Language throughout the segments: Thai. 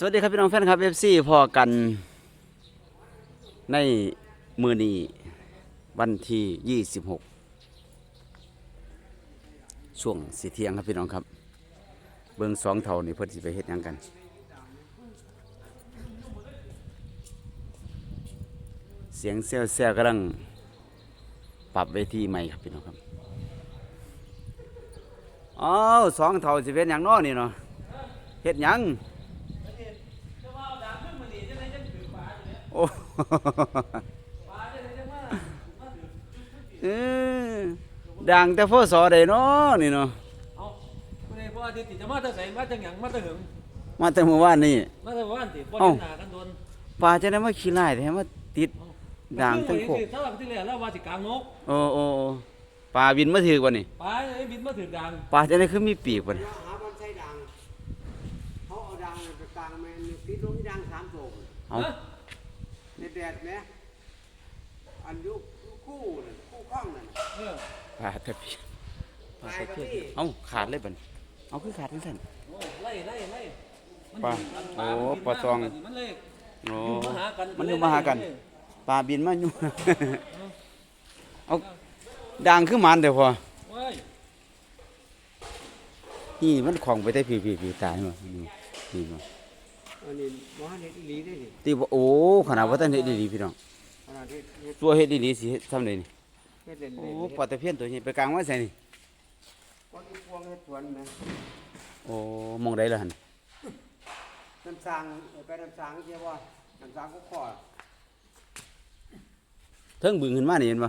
สวัสดีครับพี่น้องแฟนครับเอฟซีพอกันในมือนี้วันที่ 26 ช่วงสีเทียงครับพี่น้องครับ เบิ่งสองเท่านี่เพิ่นสิไปเฮ็ดหยังกัน เสียงเซลเซลกำลังปรับเวทีใหม่ครับพี่น้องครับอ้าวสองเท่าสิเป็นหยังน้อนี่เนาะเฮ็ดหยัง โอ้ เออดังแต่พ่อสอได้เนาะนี่เนาะเอาไม่ได้เพราะอาทิตย์จะมาแต่ใส่มาแต่หยังมาแต่หึงมาแต่เมื่อวานนี่มาแต่วันติบ่เอ้าได้หนากันโดนปลาจะได้มาขี้ไล่แท้มาติดด่างทั้งโคกเท่าที่แล้วแล้วว่าสิกลางนกโอ้โอ้โอ้ปลาบินมาถือกว่านี่ปลาไอ้บินมาถึงดังปลาจะได้คือมีปีกว่านี่หาบอลใช้ดังเขาเอาดังไปกลางแมนติดลงดังสามโถงเอาฮะใน แดดไหมอันยุคู่นั่นคู่ข้องนั่นเออปลาตะเพียนปลาตายตะกับเพียนพี่เอาขาดเลยบัดนเอาคือขาดจังซั่นโอ้ไล่ไล่ไล่มันปลามันโอ้มันปลาซองมันเลยโอ้อยู่มาหากันมันอยู่มาหากัน ปลาบินมาอยู่ เอาด่างคือมันเด้อพอเว้ยนี่มันของไปได้พี่พี่ๆๆตายมานี่นี่มา อันนี้มหาเด็ดอีหลีได้ดิตีว่าโอ้ขนาดว่าท่านเฮ็ดดีๆพี่น้องขนาดเฮ็ดเฮ็ดตัวเฮ็ดดีๆสิเฮ็ดทำได้นี่เฮ็ดเล่นโอ้เล่นปลาตะเพียนตัวนี้ไปกลางไว้ใส่นี่ก้อนอีพวงเฮ็ดสวนนะโอ้มองได้แล้วหั่นน้ำสางเอาไปน้ำสางเรียกว่าน้ำสางก็ขอเทิงบึงขึ้นมานี่เห็นบ่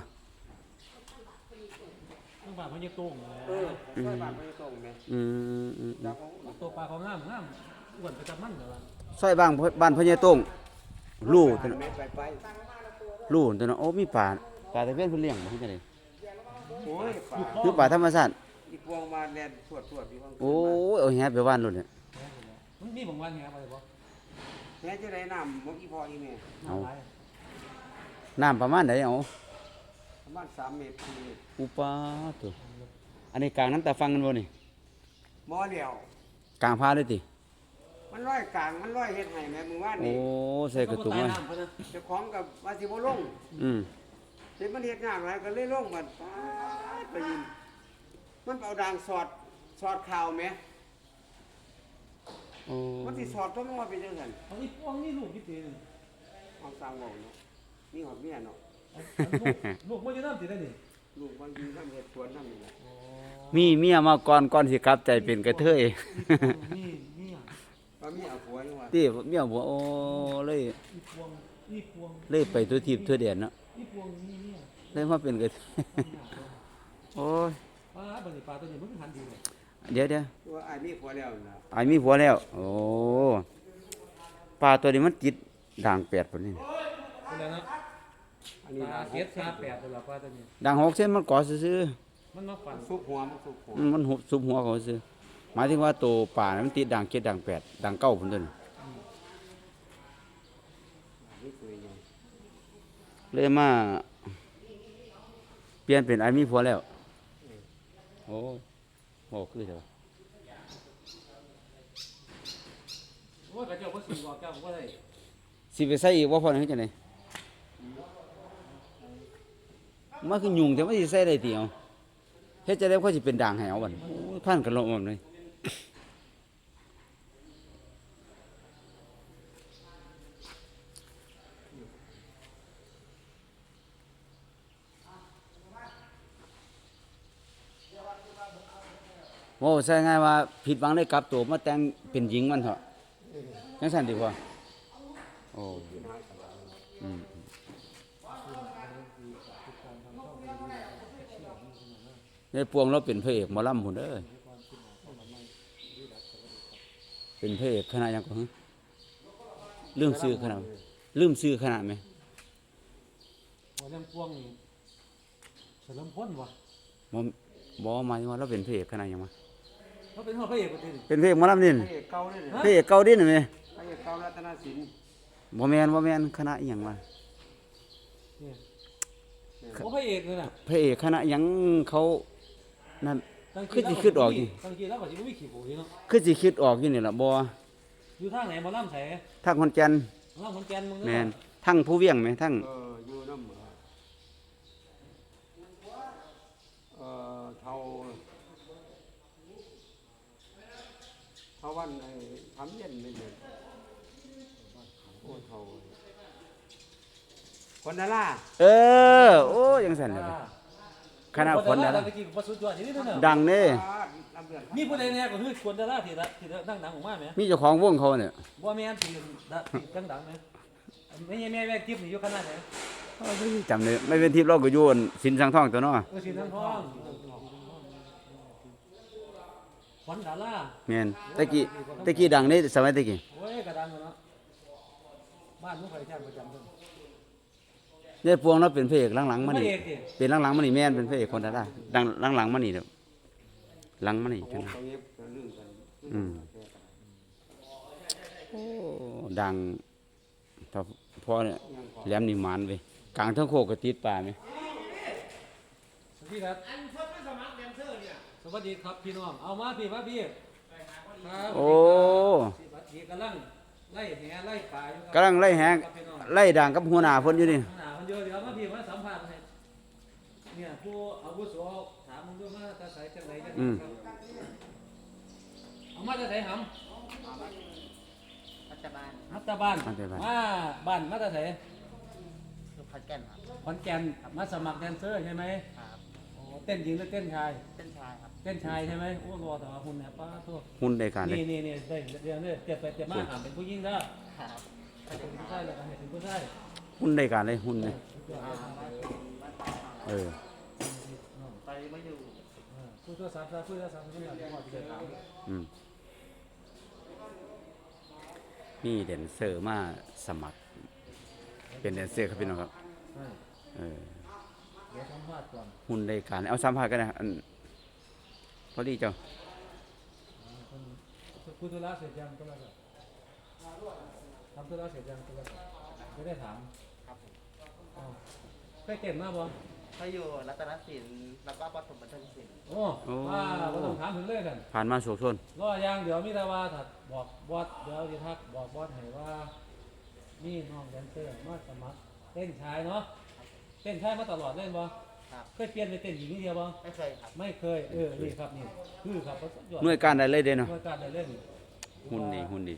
ต้องปลาพญาโต้งเออช่วยบ้านไปตรงไหมอืมอืมอืจามกของตัวปลาเขางามงามอ้วนไปจับมันเหรอวะ ซอยบ้างบ้านพ่อใหญ่โต้งลู่ตัวหันนั้นเม็ดไปไปลู่ตัวนั้นโอ้มีปลาปลาตะเพียนเพิ่นเลี้ยงบ่เฮ็ดจังได๋โอ้ยป่าคือปลาธรรมชาติอีพวงมาแลนสวดสวดอยู่ข้างโอ้ยเอาแหไปว่านโลดเนี่ยมันมีบางวันไงไปบ่แม่จะได้น้ำมันอีพออีแม่เอาหลายน้ำประมาณไหนเอาประมาณสามเมตรสี่เมตรอุปาตัวอันนี้กลางน้ำตาฟังกันบ่นี่หมอเดียวกลางพาเลยติ มันร้อยกลางมันร้อยเฮ็ดให้แม่มือว่านโอ้นี่ใส่กระตุกมามาน้ำพะนะเจ้าของกับว่าสิบ่ลงอืมเห็นมันเฮ็ดยากหลายก็เลยลงมันป๊าดไปยินมันเอาด่างสอดสอดข่าวแหมโอ้มันสิสอดต้องมาเป็นจังซั่นเอาอีพวงนี่ลูกกี่ปีนี่เอาสร้างบอกเนาะนี่หอดเมียเนาะเอาลูกลูกมันจะน้ำติดได้นี่ลูกมันอยู่นำเฮ็ดสวนนำนี่แหละมีเมียมาก่อนก่อนสิกลับใจเป็นกระเทย นี่นี่อะ ว่ามีเอาผัวอยู่ว่าที่เมียบอกโอ้เลยอีพวงอีพวงเลยไปตัวทีบตัวเดียนเนาะอีพวงนี่เนี่ยเลยมาเป็นกระเทยโอ้ยปลาบางทีปลาตัวนี้มันหันดีเลยเดี๋ยวเดี๋ยวว่าอ้ายมีผัวแล้วนะไอ้มีผัวแล้ว โอ้ปลาตัวนี้มันจิตด่างแปดปนนี้เป็นไงนะอันนี้ปลานะเก็ดปลาแปดตัวละปลาตัวนี้ด่างหกเส้นมันก่อซื่อมันมาปั่นซุกหัวมันซุกหัวๆอืมมันหุบซุบหัวเขาซื่อ หมายถึงว่าตัวป่าน่ะมันติดด่างเจ็ดด่างแปดด่างเก้าพุ่นตัวนี้นี่คืองเลยมา เปลี่ยนเป็นไอ้มีผัวแล้ว โอ้โอ้คือเถอะโอ้ยกระเจ้าก็สี่บอกเจ้าก็ได้สิไปใส่อีกว่าพอนี่จังไดมันคือยุงแต่ว่ใส่ได้ติเอาเฮ็ดจะได้ค่อยสิเป็นด่างให้เอาบัดโอ้ยพันกันลงมันเลย โอ้ใช่ง่ายว่าผิดหวังได้กลับตัวมาแต่งเป็นหญิงมันเถอะจังซั่นดีกว่าโอ้อืมในปวงเราเป็นพระเอกหมอลำพุ่นเด้อเป็นพระเอกขนาดยังก็ฮะลืมซื้อขนาดลืมซื้อขนาดไหมหัวเรื่องพวงนี่เฉลิมพลวะบ่บ่หมายถึงว่าเราเป็นพระเอกขนาดยังวะ เขาเป็นหัวพระเอกประเทศนี่เป็นพระเอกหมอลำนี่พระเอกเก่าเลยเนี่ยพระเอกเก่าดิน่ะแม่พระเอกเก่ารัตนศิลป์บ่แม่นบ่แม่นคณะอีหยังวะเนี่ยหัวพระเอกเลยน่ะพระเอกคณะหยังเขานั่น ตั้งคือสิคิดออกนี่ตั้งทีแล้วก็สิบ่มีขี้โผล่เนาะคือสิคิดออกอยู่นี่ล่ะบ่อยู่ทางไหนบ่ล่ำใส่ทั้งคนแก่นล่ำขอนแก่นมึงแม่นทั้งผู้เวียงไหมทั้งเอออยู่น้ำเหมือเอ่อเท่าเท่าวันไอ้ทำเย็นไม่เย็นโอ้เท่าคนดาราเออ โอ้ยังสั่นเลยคณะคนดานะราตะกี้บ่สุดยอดอย่างนี้นั่นน่ะดังเด้ลำเดือนมีผู้ใดแน่ก็คือคนดาราที่ละที่ดังดังๆออกมาไหมมีเจ้าของวงเขาเนี่ยบ่แม่นที่ดาที่ดังดังๆไหมไม่ใช่แม่แม่ทิพย์นี่อยู่ขนาดไหนจำเลยไม่เป็นทิพย์เราก็อยู่อั่นสินสังทองตัวเนาะเออสีทั้งทองข วัญดาราแม่นตะกี้ตะกี้ดังนี่สมัยตะกี้โอ้ยกระดังเนาะบ้านมุกไข่แท้ประจำเพิ่นยายปวงเราเป็นพระเอกหลังๆมานี่พระเอกดิเป็นหลังๆมานี่แม่นเป็นพระเอกคนละได้ดังหลังๆมานี่เด้อหลังมานี่จังเขาเย็บกันลื่นกันอืมโอ้ดังถ้าพอเนี่ยแหลมนี่หมานเว้ยกลางเทั้งโคกก็ติดป่าไหมสวัสดีครับ สวัสดีครับพี่น้อง เอามาพี่มาพี่ครับโอ้สวัสดีกำลังไล่แหไล่ปลาอยู่ครับกำลังไล่แหงครับพี่น้องไล่ด่างกับหัวหน้าเพิ่นอยู่นี่หนาคนเดียวเดี๋ยวมาพี่มาสัมภาษณ์ให้เนี่ยผู้อาวุโสถามมึงด้วยว่าตาใสจังไรจังไรครับเอามาตาใสหำปัจจุบันฮัตตาบ้านมาแต่บ้านมาบ้านมาตาใสคือพันแก่นครับขอนแก่นมาสมัครแดนเซอร์ใช่ไหมครับโอ้เต้นหญิงหรือเต้นชายเป็นชายครับ เต้นชายใช่ไหมโอ้รอแต่ว่าหุ่นเนี่ยป้าโทษหุ่นได้การเลยนี่นี่นี่ได้เดี๋ยวนี่เจ็บไปเจ็บมากอ่าเป็นผู้หญิงได้ครับถ้าเป็นผู้ชายแล้วก็ให้เป็นผู้ชายหุ่นได้การเลยหุ่นเลยอ่ามาถึงมาตราเออไปมาอยู่ผู้ตัวสามสามผู้ตัวสามผู้ตัวสามผู้ตัวสามอืมมีแดนเซอร์มาสมัคร เป็นแดนเซอร์ครับพี่น้องครับเออเดี๋ยวสัมภาษณ์ก่อนหุ่นได้การเอาสัมภาษณ์กันนะอันพอดีเจ้าผู้ธุระเสร็จยังก็แล้วกันทำธุระเสร็จยังก็แล้วกันไม่ได้ถามครับผมอ๋อเคยเต้นมาบ่เขาอยู่รัตนศิลป์แล้วก็ปฐมบันเทิงศิลป์โอ้ว่าบ่ต้องถามถึงเลยกันผ่านมาโศกชนรออย่างเดี๋ยวมีแต่ว่าถัดบอกบอสเดี๋ยวสิทักบอกบอสให้ว่านี่น้องแดนเซอร์มาสมัครเต้นชายเนาะ เต้นชายมาตลอดเล่นบ่ครับ เคยเปลี่ยนไปเต้นหญิงนิดเดียวบ่ไม่เคยครับ ไม่เคย เออ นี่ครับนี่ คือครับว่าสุดยอดหน่วยการใดเลยเด้เนาะหน่วยการได้เล่นหุ่นดีหุ่นดี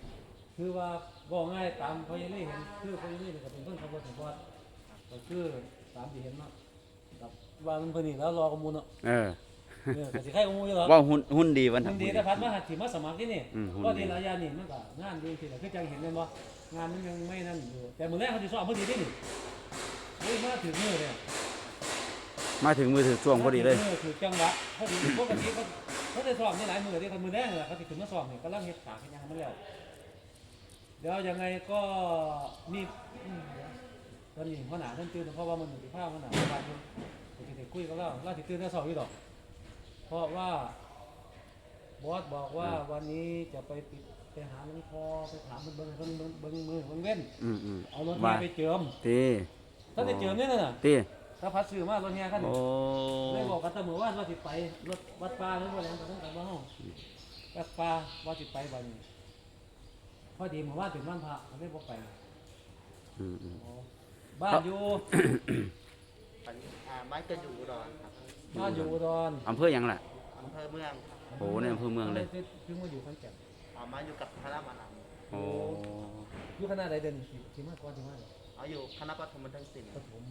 คือว่าบอกง่ายตามพอยนี่เห็น คือพอยนี่ก็เป็นต้นขับรถของบอสก็คือตามที่เห็นเนาะกับว่ามันเพนนี่แล้วรอกมูลเนาะเออ เออก็สิใครกมูลอยู่หรอ ว่าหุ่นหุ่นดีวันมัทั้นง ดีหุ่นแต่พัดมาหัดสิมาสมัครที่นี่อืมหุ่นก็ดี ดีหลายอย่างนี่มันก็งานดีที่ละคือจังเห็นเลยบ่งานมันยังไม่นั่นอยู่แต่มื้อแรกเขาสิสอบพอดีที่นี่ เฮ้ยมาถึงมือเนี่ยมาถึงมือถือช่วงพอดีเลย มาถึงมือถือจังหวะพอดีปกติเขาเขาได้สอบนี่หลายมือที่คนมือแรกเลยเขาสิขึ้นมาสอบนี่กำลังเฮ็ดฉากเฮ็ดหยังมันแล้วเดี๋ยวยังไงก็มีอืมตอนนี้หัวหน้าท่านตื่นเพราะว่ามันอยู่ที่ภาคหัวหน้าบ้านเพิ่นก็สิได้คุยกับเราเราสิตื่นแต่เช้าอยู่ดอก เพราะว่าบอสบอกว่าวันนี้จะไปปิดไปหาหลวงพ่อไปถามมันเบิ่งเบิ่งเบิ่งเบิ่งมือเบิ่งเว้น อืมอืมเอารถว่าแห่ไปเจิมตี ถ้าได้เจิมเนี่ยน่ะตีถ้าพัดซื้อมารถแห่คันโอ้นี้เลยบอกกันแตะมือว่าว่าสิไปรถวัดป่าหรือว่าอะไรก็ต้องกันว่าเฮาวัดป่าว่าสิไปบัดนี้พอดีหมู่บ้านเป็นบ้านพระก็เลยบ่ไปอืมอืมอ๋อบ้านอยู่ ปันอ่าไม้จะอยู่อุดรครับบ้านอยู่อุดรอำเภอหยังล่ะ อำเภอเมืองครับโอ้ในอำเภอเมืองเลยถึงมาอยู่ขอนแก่นเอามาอยู่กับพระรามานโอ้อยู่คณะใดเด่นสิสิมาก่อนสิมาำเอาอยู่คณะปฐมบันเทิงศิลป์ปฐม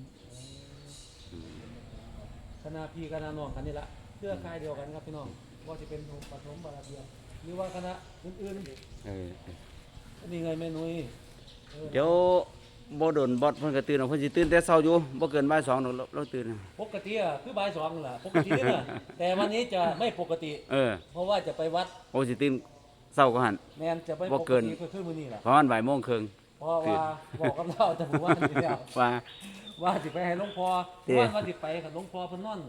คณะพี่คณะน้องกันนี่ละเครือข่ายเดียวกันครับพี่น้องว่าจะเป็นปฐมบาลเบียนหรือว่าคณะอื่นเออเออๆนี่ไงแม่นุ้ยออเดี๋ยวบ่โดนบอดเพิ่นก็ตื่นเอาเพิ่นสิตื่นแต่เช้าอยู่บ่เกินบ่ายสองดอกเราเราตื่นปกติอะคือบ่ายสองนั่นแหละปกตินี่นะแต่วันนี้จะไม่ปกติ เออเพราะว่าจะไปวัดโอ้สิตื่นเช้าก็หันแมนจะไปบ่ปกเกิน ติก็คือมื้อนี้แหละประมาณบ่ายโมงครึ่ง เพราะว่าบอกกับเราแต่ผมว่าสิแล้วว่า ว่าสิไปให้หลวงพ่อเด้ ว่าว่าสิไปกับหลวงพ่อเพิ่นนอน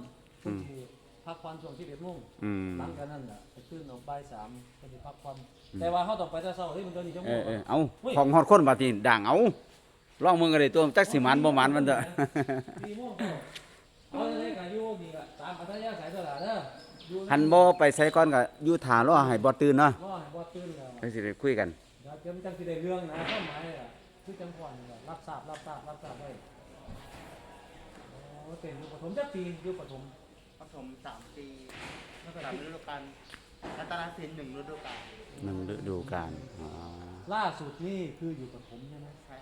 เพิ่นสิพักผ่อนช่วง11โมงอืม หลังจากนั้นน่ะไปตื่นออกบ่ายสามก็สิพักผ่อนแต่ว่าเขาต้องไปแต่เช้าเฮ้ยมันเดินนี่ชั่วโมเองอเออเอาเฮ้ยของฮอดคนบาดนี้ด่างเอาลองมึงก็ได้ตัวจักสิหมันบ่หมันมันเด้อสี่โมงก็เอาเลยก็อยู่นี่ก็ตามอัธยาศัยตลาดเด้ออยู่หันบ่ไปใส่ก่อนก็อยู่ท่ารอให้บ่ตื่นเนาะรอให้บ่ตื่นแล้วไปสิได้คุยกันร เดี๋ยวเตรียมจังสิได้เรื่องนะข้อหมายอะคือจังก่อนนี่แหละรับทราบรับทราบรับทราบได้โอ้เต็มอยู่ปฐมจักปีอยู่ปฐมผสมสามปีแล้วก็สามฤดูกาลรัตนศิลป์หนึ่งฤดูกาลหนึ่งฤดูกาลอ๋อล่าสุดนี่คืออยู่ปฐมใช่ไหมใช่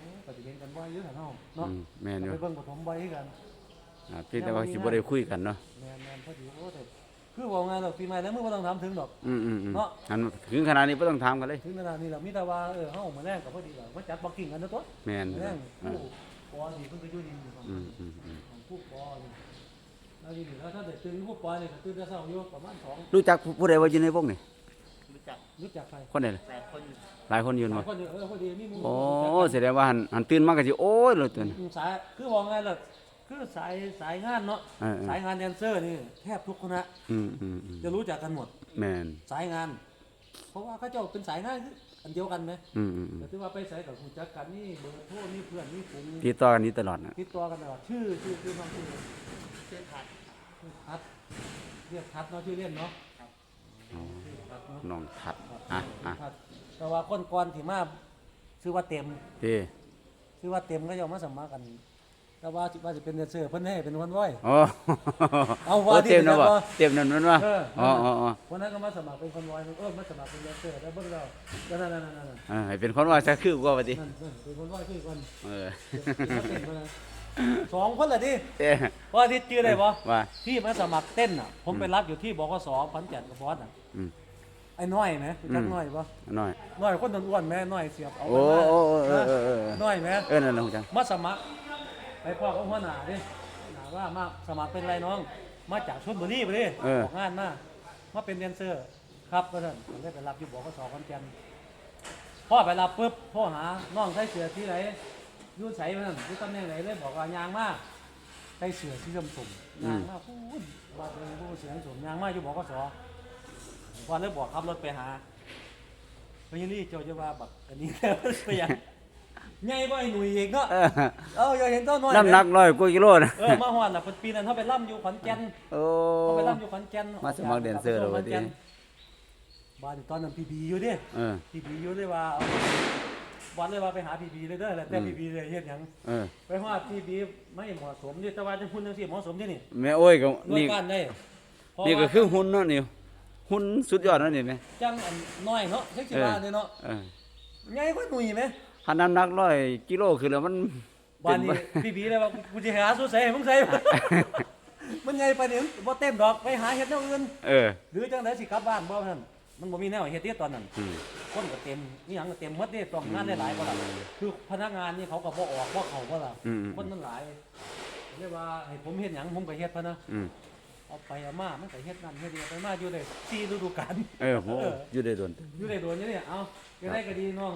โอ้ก็จะเห็นกันบ่อยอยู่แถวเนาะเนาะอืมแม่นอยู่ไปเบิ่งปฐมบ่อยคือกันอ่าเพียงแต่ว่าสิบ่ได้คุยกันเนาะแม่นแม่นพอดีโอ้แต่ คือว่าไงเราปีใหม่แล้วมึงบ่ต้องถามถึงดอก อืมอืมอืมเนาะ อันถึงขนาดนี้บ่ต้องถามกันเลย ถึงเวลานี้เรามีแต่ว่าเออเฮามาแรงกับพอดีว่ามาจัดบ็อกกิ้งกันเนาะตัวแม่นมาแรงอ่าผู้ปอนี่เพิ่นก็อยู่ดีอยู่ของอืมอืมอืมของผู้ปอนี่แล้วนี่แล้วถ้าได้ตื่นผู้ปอนี่ก็ตื่นแต่เช้าอยู่ประมาณ2รู้จักผู้ใดว่าอยู่ในวงนี่รู้จักรู้จักใครคนใดล่ะหลายคนอยู่หลายคนอยู่หลาบ่ยคนอยู่เออพอดีมีหมู่โอ้รู้จักกัน แสดงว่าหันหันตื่นมาก็สิโอ้ยเลยตื่นอืมสายคือว่าไงล่ะ คือสายสายงานเนาะเออเออ สายงานแดนเซอร์นี่แทบทุกคณะอืมอืมอืมจะรู้จักกันหมดแม่นสายงาน เพราะว่าเขาเจ้าเป็นสายงานคืออันเดียวกันไหมอืมอืมอืมแต่ที่ว่าไปสายกับผู้จักกันนี่เบอร์โทรนี่เพื่อนนี่ฝูงติดต่อกันนี้ตลอดนะ ติดต่อกันตลอดชื่อชื่อชื่อน้องชื่อชื่อทัดชื่อทัดเรียกทัดเนาะชื่อเล่นเนาะอ๋อ ชื่อทัดเนาะน้องทัดครับอะอะทัดแต่ว่าคนก่อนที่มาชื่อว่าเต็มเด้ชื่อว่าเต็มก็จะมาสมัครกัน แต่ว่าว่าจะเป็นแดนเซอร์เพิ่นให้เป็นคนร้อย โอ้เอาว่าโอ้เต็มที่นะไหนบ่บ่เต็มนั่นมันว่าเอออ๋ออ๋ออ๋อวันนั้นก็มาสมัครเป็นคนร้อยเออมาสมัครเป็นแดนเซอร์แล้วเบิ่งแล้วนั่นนั่นนั่นนั่นนั่นเออให้เป็นคนว่าซะคือกว่าบัดนี้นั่นเป็นคนร้อยคือคนเออสองคนละดิเอ้ยว่าที่ชื่อได้บ่ว่า ที่มาสมัครเต้นอะ ผมไปรับอยู่ที่บกสขอนแก่นกับบอสอะอืม ไอ้น้อยไหมรู้จักอืมน้อยบ่น้อย น้อยคนอ้วนๆแม่น้อยเสียบเอาโอ้โอ้โอ้เออเออเออน้อยแม่เออนั่นล่ะฮู้จังมาสมัคร ไปพ่อกับหัวหน้าดิหน้าว่ามาสมัครเป็นไรน้อง มาจากชลบุรีไปดิเออออกงานมามาเป็นแดนเซอร์ ครับก็ท่านผมได้ไปรับอยู่บกสขอนแก่นพ่อไปรับปุ๊บพ่อหาน้องใส่เสื้อที่ไหนอยุ่นใส่ไปนั่นอยุ่ตำแหน่งไหนเลยบอกว่ายางมาใส่เสื้อสีชมพูยางมาพูดว่าเป็นผู้เสียงสมยางมาอยู่บกสวันเลยบอกขับรถไปหาไปยี่นี่เจ้าจะว่าแบบอันนี้ ไปยัง ไงบ่ไอ้หนุ่ยอีกเนาะเออเอออย่าเห็นต้นน้อยน้ำหนักร้อยกว่ากิโลนะเออมาหอดน่ะคนปีนั้นเขาไปล่ำอยู่ขอนแก่นโอ้เขาไปล่ำอยู่ขอนแก่นมาสมัครแดนเซอร์เหรอวะดิบ้านตอนนั้นพีบีอยู่ดิเออพีบีอยู่เลยว่าเอาบ้านเลยว่าไปหาพีบีเลยเด้อแหละแต่อืมพีบีเลยเฮ็ดหยังเออไปฮอดพีบีไม่เหมาะสมนี่แต่ว่าจังคุณจังซี่เหมาะสมที่นี่แม่โอ้ยก็รวยนี่กันได้เพราะนี่ก็ว่าคือหุ่นเนาะนี่หุ่นสุดยอดเนาะนี่แม่จังอันน้อยเนาะจังสิว่าเนี่ยเนาะเออใหญ่กว่าหนุ่ยไหม หันน้ำหนักร้อยกิโลคือแล้วมัน บ้านนี้เป็พีบีเลยว่ากูสิหาสู้ใส่ให้มึงใส่ มันใหญ่ไปนี่บ่เต็มดอกไปหาเฮ็ดแนวอื่นเออ หรือจังไดสิกลับบ้านบ่ท่านมันบ่มีแนวเฮ็ดเด้ตอนนั้นอืม คนก็เต็มนี่หยังก็เต็มหมดนี่ต้องงานได้หลายกว่าล่ะคือพนักงานนี่เขาก็บ่ออกบ่เข้าบ่ล่ะอืม คนมันหลายเรียกว่าให้ผมเฮ็ดหยังผมก็เฮ็ดพะนะอืมเอาไปเอามามันก็เฮ็ดนั่นเฮ็ดนี่ไปมาอยู่ได้4ฤดูกาล เออโหอยู่ได้โดน อยู่ได้โดนอยู่นี่เอาจะได้ก็ดีน้อง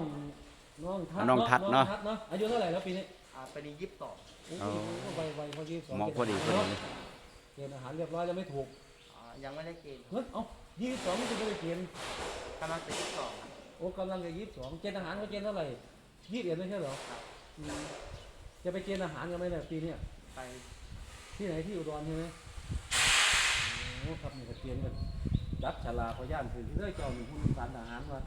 น้องทัดน้องทัดเนาะองทัดเนาะอายุเท่าไหร่แล้วปีนี้อ่าปีนี้ยี่สิบสองโอ้โหใบใบพอดีสองหมอพอดีพอดีเกณฑ์อาหารเรียบร้อยแล้วไม่ถูกอ่ายังไม่ได้เกณฑ์เฮ้ยเอ้า22มันจะไปเกณฑ์กำลังจะยี่สิบสองครับ โอ้กำลังจะ22เกณฑ์อาหารเขาเกณฑ์เท่าไหร่21ไม่ใช่เหรอครับ อืมจะไปเกณฑ์อาหารกันไหมเนี่ยปีเนี้ย ไปที่ไหนที่อุดรใช่ไหมโอ้ครับนี่ก็เกณฑ์กัน จับฉลากขอย่านถือเรื่อยเจ้าหนึ่งคุณสารอาหารมา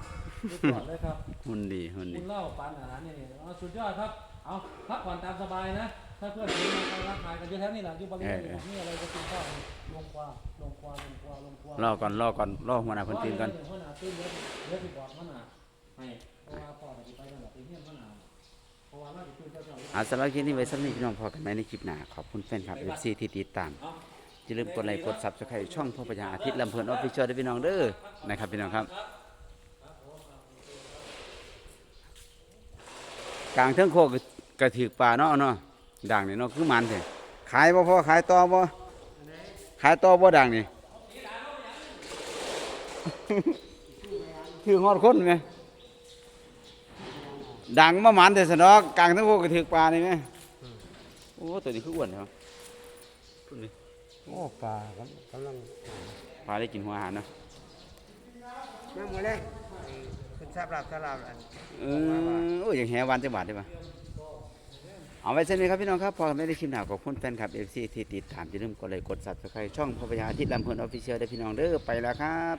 สุดยอดเลยครับหุ่นดีหุ่นดีคุณเล่าปานอาหารเนี่ยเอาสุดยอดครับ เอาพักผ่อนตามสบายนะ ถ้าเพื่อนคุณมารักทายกันอยู่แถวนี้แหละอยู่บริเวณนี้นี่อะไรก็กินข้าวลงควาลงควาลงควาลงควารอก่อนรอก่อนรอหัวหน้าเพิ่นตื่นก่อนหัวหน้าตื่นเดี๋ยวเดี๋ยวสิบอกหัวหน้าให้เพราะว่าพ่อจะไปกันแบบไปเฮียนหัวหน้าเพราะว่าเราจะตื่นเจ้าเจ้าอาสำหรับคลิปนี้ไว้สักนิดพี่น้องพอกันไหมในคลิปหน้าขอบคุณแฟนคลับ FC ที่ติดตามเอาอย่าลืมกดไลค์กด Subscribe ช่องพ่อปัญญาอาทิตย์ลำเพลินออฟฟิเชียลด้วยพี่น้องเด้อนะครับพี่น้องครับกลางเทิงโคกกระถือป่าเนาะเนาะด่างนี่เนาะคือมันเถอะขายบ่พอขายต่อบ่ขายต่อบ่ด่างนี่ถือฮอดคนไหมด่างมาหมันแต่สนอกกลางเทิงโคกกระถือป่านี่ไหมโอ้ตัวนี้คืออ้วนเหรอพุ่นนี่ โอ้ปลาครับกำลังปลาได้กินหัวอาหารเนาะแม่มือแรกไอ้คุณทราบรับทราบอันเออโอ้ยอย่างแหวันจังหวัดได้ปะเอาไว้เช่นนี้ครับพี่น้องครับ พอไม่ได้คลิปหนาขอบคุณแฟนคลับเอฟซีที่ติดตามอย่าลืมกดไลค์กดซับสไครต์ช่องพอพยาอาทิตย์ลำเพลินออฟฟิเชียลได้พี่น้องเด้อไปแล้วครับ